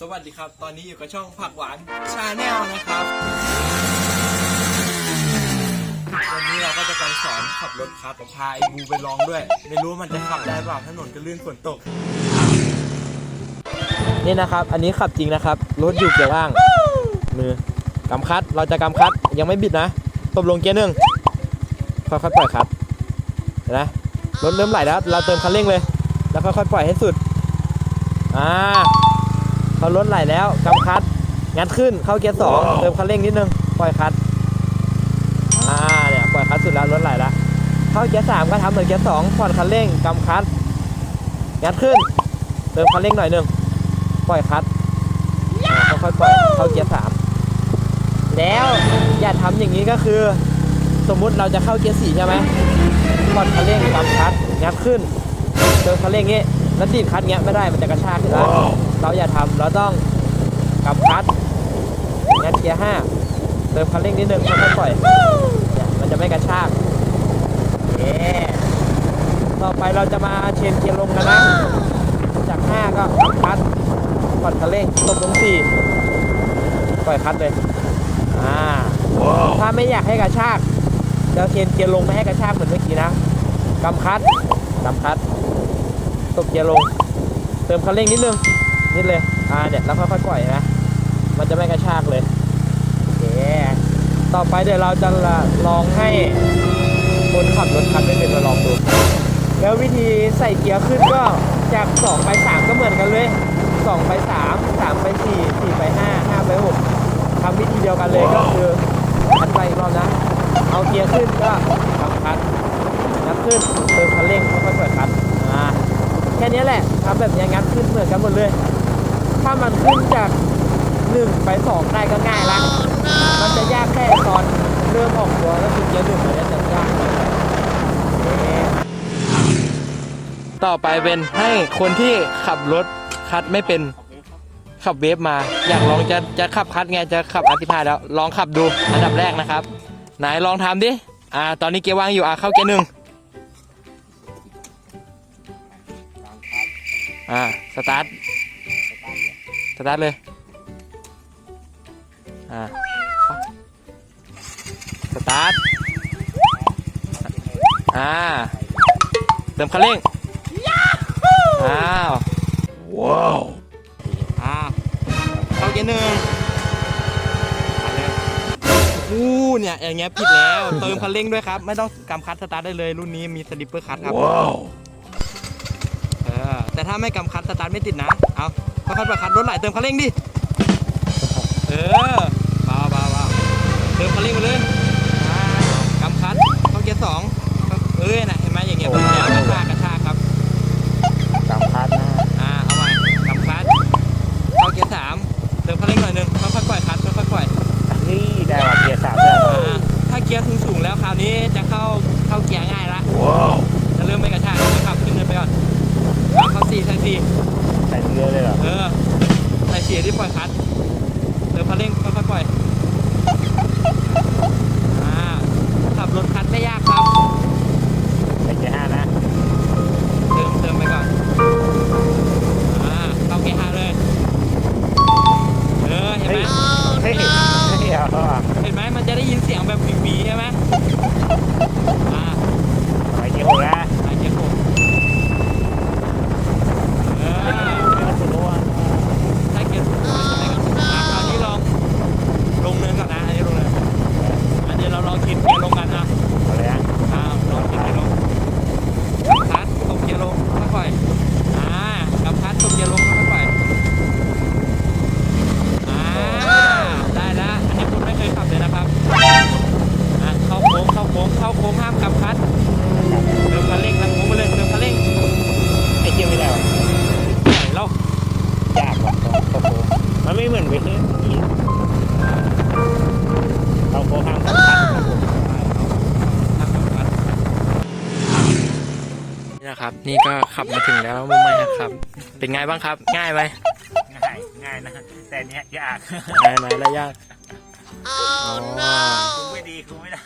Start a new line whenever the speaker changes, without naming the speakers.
สวัสดีครับ ตอนนี้อยู่กับช่องผักหวานชาแนลนะครับ วันนี้เราก็จะไปสอนขับรถครับพาไอ้บูไปลองด้วย ไม่รู้มันจะขับได้เปล่าถนนก็ลื่นฝนตก นี่นะครับ อันนี้ขับจริงนะครับ รถอยู่เกียร์ว่าง มือกำคัด เราจะกำคัด ยังไม่บิดนะ ตบลงเกียร์หนึ่งค่อยๆปล่อยคัดเห็นไหมรถเริ่มไหลแล้ว เราเติมคันเร่งเลย แล้วค่อยๆปล่อยให้สุด อ่า พอรถไหลแล้วกำคัด งัดขึ้นเข้าเกียร์สองเติมคันเร่งนิดนึงปล่อยคัดอ่าเนี่ยปล่อยคัดสุดแล้วรถไหลแล้วเข้าเกียร์สามก็ทำเหมือนเกียร์สองผ่อนคันเร่งกำคัด งัดขึ้น เติมคันเร่งหน่อยหนึงปล่อยคัดอ่าค่อยๆปล่อยเข้าเกียร์สามแล้วอย่าทำอย่างนี้ก็คือ สมมุติเราจะเข้าเกียร์สี่ใช่ไหมผ่อนคันเร่งกำคัด งัดขึ้นเติมคันเร่งนี้แล้วดีดคัดเงี้ยไม่ได้มันจะกระชากขึ้นแล้ว เราอย่าทำเราต้องกลับคัดงัดเกียร์ห้าเติมคันเร่งนิดนึงค่อยๆปล่อยเนี่ยมันจะไม่กระชากเย้ต่อไปเราจะมาเชนเกียร์ลงกันนะ จากห้าก็กลับคัดผ่อนคันเร่งตบลงสี่ปล่อยคัดเลยอ่าถ้าไม่อยากให้กระชากเราเชนเกียร์ลงไม่ให้กระชากเหมือนเมื่อกี้นะกำคัดกำคัดตบเกียร์ลง เติมคันเร่งนิดนึง นิดเลย อ่าเนี่ยแล้วค่อยๆปล่อยนะ มันจะไม่กระชากเลยโอเคต่อไปเดี๋ยวเราจะลองให้คนขับรถคันไม่เป็นมาลองดู แล้ววิธีใส่เกียร์ขึ้นก็จาก 2 ไป 3 ก็เหมือนกันเลย 2 ไป 3 3 ไป 4 4 ไป 5 5 ไป 6ทำวิธีเดียวกันเลยก็คือคันไปอีกรอบนะ เอาเกียร์ขึ้นก็ทำคันนับขึ้นเติมคันเร่งค่อยๆปล่อยคันอ่าแค่นี้แหละทำแบบนี้งัดขึ้นเหมือนกันหมดเลย ถ้ามันขึ้นจาก1ไป2ได้ก็ง่ายละมันจะยากแค่ตอนเริ่มออกตัวก็คือเยร์หนึ่งมันจะยากหน่อยต่อไปเป็นให้คนที่ขับรถคัดไม่เป็นขับเวฟมา อยากลองจะจะขับคัดไงจะขับอาร์ติพายแล้วลองขับดูอันดับแรกนะครับ ไหนลองทำดิอ่าตอนนี้เกียร์ว่างอยู่อ่าเข้าเกียร์หนึ่งอ่าสตาร์ท สตาร์ทเลย อ่า สตาร์ท อ่า เติมคันเร่งอ้าว ว้าว อ่าเข้าเกียร์หนึ่งไปเลยอู้เนี่ย อย่างเงี้ยผิดแล้ว เติมคันเร่งด้วยครับ ไม่ต้องกำคัดสตาร์ทได้เลย รุ่นนี้มีสลิปเปอร์คัทครับเออ แต่ถ้าไม่กำคัดสตาร์ทไม่ติดนะ เอา ค่อยๆประคัดรถไหลเติมคันเร่งดิ เออ เติมคันเร่งค่อยๆปล่อยอ่าขับ
ร
ถคัดไม่ยากครับ
ใส่เกียร์ห้านะ
เติมเติมไปก่อนอ่าเข้าเกียร์ห้าเลยเออเห็นไหม
เฮ้ยเฮ้ยเฮ้ยเอาอะ
เห็นไหมมันจะได้ยินเสียงแบบหวีๆใช่ไหม ครับ นี่ก็ขับมาถึงแล้วมุมไม่ครับ เป็นไงบ้างครับ ง่ายไหม
ง่ายง่ายนะแต่เนี้ยยาก
ไหนไหนระยะอ๋อ
คุมไม่ดีคุมไม่ได้